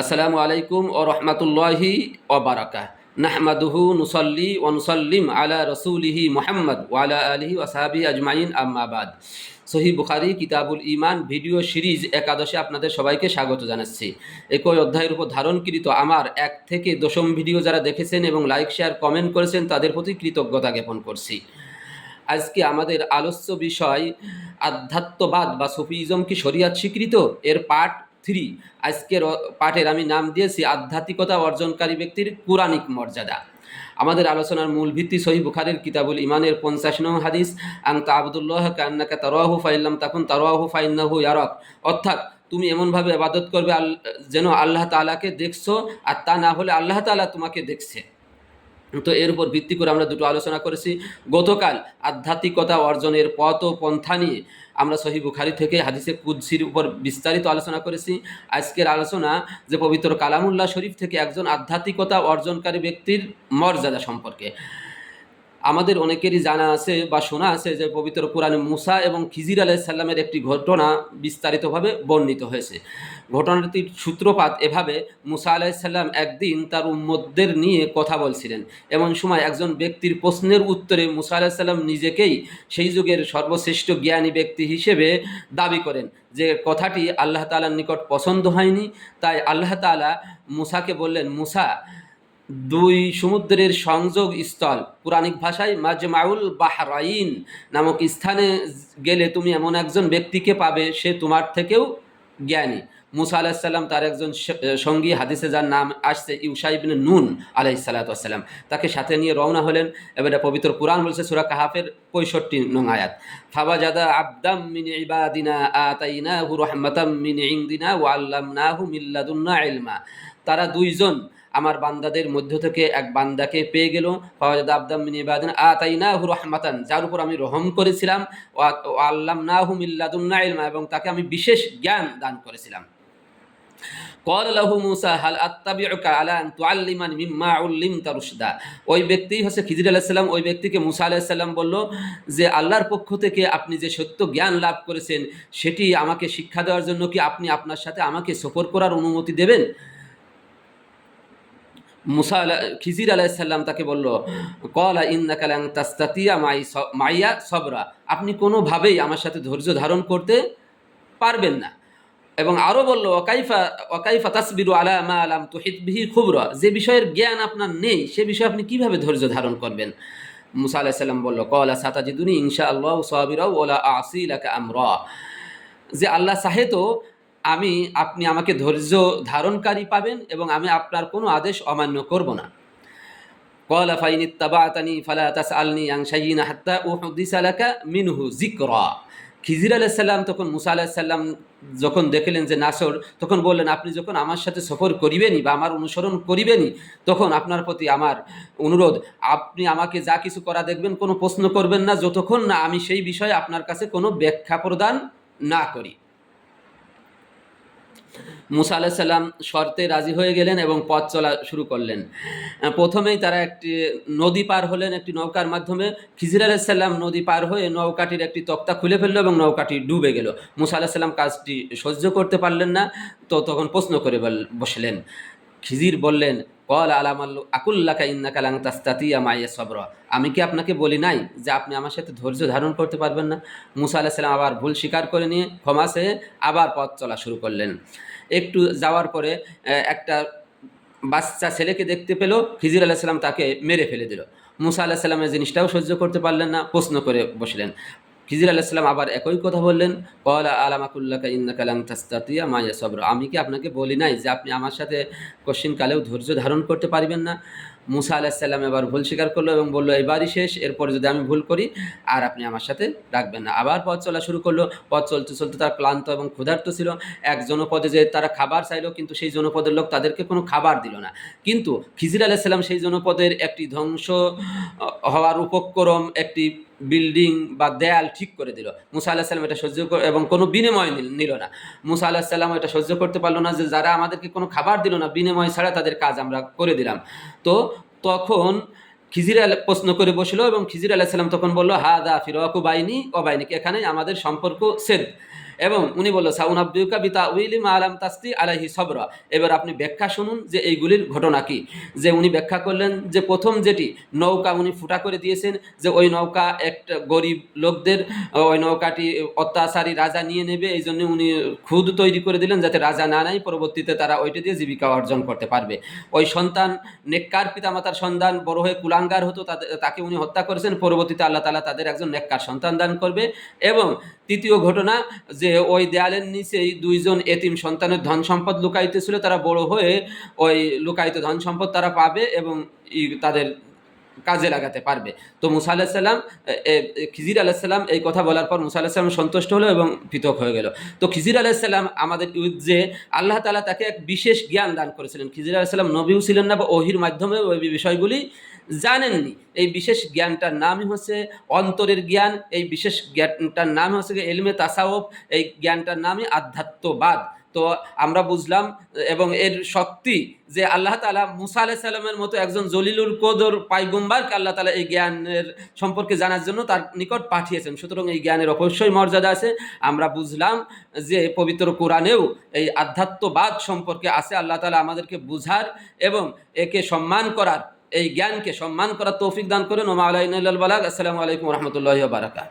আসসালামু আলাইকুম ও রহমতুল্লাহি ও নাহমাদুহু নুসল্লি ও নুসল্লিম আলা রসুলিহি মোহাম্মদ ওয়ালা আলহি ওসাহাবি আজমাইন আম্মাবাদ সহি বুখারি, কিতাবুল ইমান ভিডিও সিরিজ একাদশে আপনাদের সবাইকে স্বাগত জানাচ্ছি। একই অধ্যায়ের উপর ধারণকৃত আমার এক থেকে দশম ভিডিও যারা দেখেছেন এবং লাইক, শেয়ার, কমেন্ট করেছেন, তাদের প্রতি কৃতজ্ঞতা জ্ঞাপন করছি। আজকে আমাদের আলোচ্য বিষয় আধ্যাত্মবাদ বা সুফিজম কি শরিয়াত স্বীকৃত? এর পার্ট থ্রি আজকের পাঠের আমি নাম দিয়েছি, আধ্যাত্মিকতা অর্জনকারী ব্যক্তির পুরাণিক মর্যাদা। আমাদের আলোচনার মূল ভিত্তি সহি বুখারের কিতাবুল ইমানের পঞ্চাশ নং হাদিস আং তা আবদুল্লাহ কান্নাকা তারাহু ফাইল্লাম তখন তারাহু ফাইন্নাহু ইয়ারক। অর্থাৎ তুমি এমনভাবে আবাদত করবে যেন আল্লাহ তাআলাকে দেখছ, আর তা না হলে আল্লাহ তাআলা তোমাকে দেখছে। তো এর উপর ভিত্তি করে আমরা দুটো আলোচনা করেছি। গতকাল আধ্যাত্মিকতা অর্জনের পথ ও পন্থা নিয়ে আমরা সহি বুখারি থেকে হাদিসে কুদ্সির উপর বিস্তারিত আলোচনা করেছি। আজকের আলোচনা যে পবিত্র কালামুল্লাহ শরীফ থেকে একজন আধ্যাত্মিকতা অর্জনকারী ব্যক্তির মর্যাদা সম্পর্কে। আমাদের অনেকেরই জানা আছে বা শোনা আছে যে পবিত্র কোরআনে মুসা এবং খিজির আলাইসাল্লামের একটি ঘটনা বিস্তারিতভাবে বর্ণিত হয়েছে। ঘটনাটির সূত্রপাত এভাবে মুসা আলাইসাল্লাম একদিন তার উম্মদদের নিয়ে কথা বলছিলেন। এমন সময় একজন ব্যক্তির প্রশ্নের উত্তরে মুসা আলাইসাল্লাম নিজেকেই সেই যুগের সর্বশ্রেষ্ঠ জ্ঞানী ব্যক্তি হিসেবে দাবি করেন যে কথাটি আল্লাহ তালার নিকট পছন্দ হয়নি। তাই আল্লাহ তাআলা মুসাকে বললেন, মুসা দুই সমুদ্রের সংযোগ স্থল। পুরাণিক ভাষায় মাজমাউল বাহরাইন নামক স্থানে গেলে তুমি এমন একজন ব্যক্তিকে পাবে, সে তোমার থেকেও জ্ঞানী। মুসা আলাহিসাল্লাম তার একজন সঙ্গী, হাদিসে যার নাম আসছে ইউসাইবিন নুন আলাইসাল্লাতাম তাকে সাথে নিয়ে রওনা হলেন এবারে পবিত্র কোরআন বলছে সুরা কাহাফের পঁয়ষট্টি নং আয়াত। ফাবাজাদা আবদাম মিন ইবাদিনা আতাইনাহু রাহমাতাম মিন ইনদিনা ওয়া আল্লামনাহু মিন লাদুন্না ইলমা। তারা দুইজন আমার বান্দাদের মধ্য থেকে এক বান্দাকে পেয়ে গেল। ফওয়াজাদ আবদাম মিন ইবাদিন আতাই না হু রহমাতান, যার উপর আমি রহম করেছিলাম। ও আল্লাম না হু মিল্লাদুন্না ইলমা, এবং তাকে আমি বিশেষ জ্ঞান দান করেছিলাম। কল লাহু মুসা, হাল আত্তাবিউকা আলা আন তুআল্লিমান মিম্মা উল্লিমতা রুশদা। ওই ব্যক্তি হচ্ছে খিজির আলাইহিস সালাম। ওই ব্যক্তিকে মুসা আলাইহিস সালাম বলল যে, আল্লাহর পক্ষ থেকে আপনি যে সত্য জ্ঞান লাভ করেছেন, সেটি আমাকে শিক্ষা দেওয়ার জন্য কি আপনি আপনার সাথে আমাকে সফর করার অনুমতি দেবেন? মুসা খিজির আলাইসাল্লাম তাকে বলল, কলা ইন্নাকালাং তাস্তাতিয়া মাই মাইয়া সবরা। আপনি কোনোভাবেই আমার সাথে ধৈর্য ধারণ করতে পারবেন না। এবং আরও বলল ওকাইফা ওকাইফা তাসবিরু আলা মা আলাম তুহিত বিহি খুবরা। যে বিষয়ের জ্ঞান আপনার নেই, সে বিষয়ে আপনি কীভাবে ধৈর্য ধারণ করবেন? মুসা আলাইসাল্লাম বলল, কলা সাতাজিদুনি ইনশা আল্লাহ সাবিরাও ওলা আসিলাকা আমরা। যে আল্লাহ সাহে তো আমি, আপনি আমাকে ধৈর্য ধারণকারী পাবেন এবং আমি আপনার কোনো আদেশ অমান্য করব না। কলা ফাইনি তাবাতানি ফালা আলনি আংশাইন হাত্তা ও দিসালাকা মিনহু জিকরা খিজির আলাইসাল্লাম তখন মুসা আলাহিসাল্লাম যখন দেখলেন যে নাসর, তখন বললেন, আপনি যখন আমার সাথে সফর করিবেনই বা আমার অনুসরণ করিবেনই, তখন আপনার প্রতি আমার অনুরোধ, আপনি আমাকে যা কিছু করা দেখবেন, কোনো প্রশ্ন করবেন না, যতক্ষণ না আমি সেই বিষয়ে আপনার কাছে কোনো ব্যাখ্যা প্রদান না করি। মুসা আলাহ সাল্লাম শর্তে রাজি হয়ে গেলেন এবং পথ চলা শুরু করলেন। প্রথমেই তারা একটি নদী পার হলেন একটি নৌকার মাধ্যমে। খিজির আলাহ সাল্লাম নদী পার হয়ে নৌকাটির একটি তক্তা খুলে ফেলল এবং নৌকাটি ডুবে গেল। মুসা আলাহ সাল্লাম কাজটি সহ্য করতে পারলেন না, তো তখন প্রশ্ন করে বসলেন। খিজির বললেন কল আলামাল আকুল্লাকা ইন্নাকালাং তাস্তাতিয়া মাইয়া সবর। আমি কি আপনাকে বলি নাই যে আপনি আমার সাথে ধৈর্য ধারণ করতে পারবেন না? মুসা আলাহিসাল্লাম আবার ভুল স্বীকার করে নিয়ে ক্ষমা আবার পথ চলা শুরু করলেন। একটু যাওয়ার পরে একটা বাচ্চা ছেলেকে দেখতে পেল, খিজির আলাহিসাল্লাম তাকে মেরে ফেলে দিল। মুসা আলাহিসাল্লামের জিনিসটাও সহ্য করতে পারলেন না, প্রশ্ন করে বসলেন। খিজির আলাহিসাল্লাম আবার একই কথা বললেন, কলা আলামাকুল্লাকা ইন্নাকালাম তাস্তাতিয়া মায়া সবর আমি কি আপনাকে বলি নাই যে আপনি আমার সাথে কশিন কালেও ধৈর্য ধারণ করতে পারবেন না? মুসা আলাহিসাল্লাম এবার ভুল স্বীকার করল এবং বলল, এবারই শেষ, এরপরে যদি আমি ভুল করি, আর আপনি আমার সাথে রাখবেন না। আবার পথ চলা শুরু করল। পথ চলতে চলতে তার ক্লান্ত এবং ক্ষুধার্ত ছিল। এক জনপদে যে তারা খাবার চাইলো, কিন্তু সেই জনপদের লোক তাদেরকে কোনো খাবার দিল না। কিন্তু খিজির আলাইসাল্লাম সেই জনপদের একটি ধ্বংস হওয়ার উপক্রম, একটি বিল্ডিং বা দেয়াল ঠিক করে দিল। মুসা আল্লাহ সাল্লাম এটা সহ্য এবং কোনো বিনিময় নিল- না। মুসা আল্লাহ সাল্লাম এটা সহ্য করতে পারল না যে যারা আমাদেরকে কোনো খাবার দিল না, বিনিময় ছাড়া তাদের কাজ আমরা করে দিলাম। তো তখন খিজির প্রশ্ন করে বসল এবং খিজির আলাহিসাল্লাম তখন বলল হা দা ফিরকু বাইনি ও বাইনি এখানে আমাদের সম্পর্ক সেদ। এবং উনি বলল সাউনাব্বিউকা বিতা উইলি মা আলাম তাস্তি আলাহি সবরা। এবার আপনি ব্যাখ্যা শুনুন যে এইগুলির ঘটনা কি। যে উনি ব্যাখ্যা করলেন যে প্রথম যেটি, নৌকা উনি ফুটা করে দিয়েছেন, যে ওই নৌকা একটা গরিব লোকদের, ওই নৌকাটি অত্যাচারী রাজা নিয়ে নেবে, এই জন্য উনি খুদ তৈরি করে দিলেন যাতে রাজা না নেয়, পরবর্তীতে তারা ওইটা দিয়ে জীবিকা অর্জন করতে পারবে। ওই সন্তান, নেককার পিতামাতার সন্তান, বড় হয়ে কুলাঙ্গার হতো তাকে উনি হত্যা করেছেন, পরবর্তীতে আল্লাহ তালা তাদের একজন নেককার সন্তান দান করবে এবং তৃতীয় ঘটনা যে ওই দেয়ালের নিচেই দুইজন এতিম সন্তানের ধন সম্পদ লুকাইতে ছিল তারা বড় হয়ে ওই লুকায়িত ধন সম্পদ তারা পাবে এবং তাদের কাজে লাগাতে পারবে। তো মুসা আলাহিসাল্লাম খিজির আলাহিসাল্লাম এই কথা বলার পর মুসা আলাহিসাল্লাম সন্তুষ্ট হলো এবং পৃথক হয়ে গেল। তো খিজির আলাহিসাল্লাম আমাদের যে আল্লাহ তালা তাকে এক বিশেষ জ্ঞান দান করেছিলেন। খিজির আলাহিসাল্লাম নবীও ছিলেন না বা ওহির মাধ্যমে ওই বিষয়গুলি জানেননি। এই বিশেষ জ্ঞানটার নামই হচ্ছে অন্তরের জ্ঞান, এই বিশেষ জ্ঞানটার নাম হচ্ছে এলমে তাসাউফ, এই জ্ঞানটার নামই আধ্যাত্মবাদ। তো আমরা বুঝলাম, এবং এর শক্তি যে আল্লাহ তালা মুসা আলাহ সাল্লামের মতো একজন জলিলুল কদর পাইগুম্বারকে আল্লাহ তালা এই জ্ঞানের সম্পর্কে জানার জন্য তার নিকট পাঠিয়েছেন। সুতরাং এই জ্ঞানের অবশ্যই মর্যাদা আছে। আমরা বুঝলাম যে পবিত্র কোরআনেও এই আধ্যাত্মবাদ সম্পর্কে আছে, আল্লাহ তালা আমাদেরকে বুঝার এবং একে সম্মান করার এই জ্ঞানকে সম্মান করার তৌফিক দান করেন। ওমা আলাইন আসসালামু আলাইকুম রহমতুল্লাহ বারাকা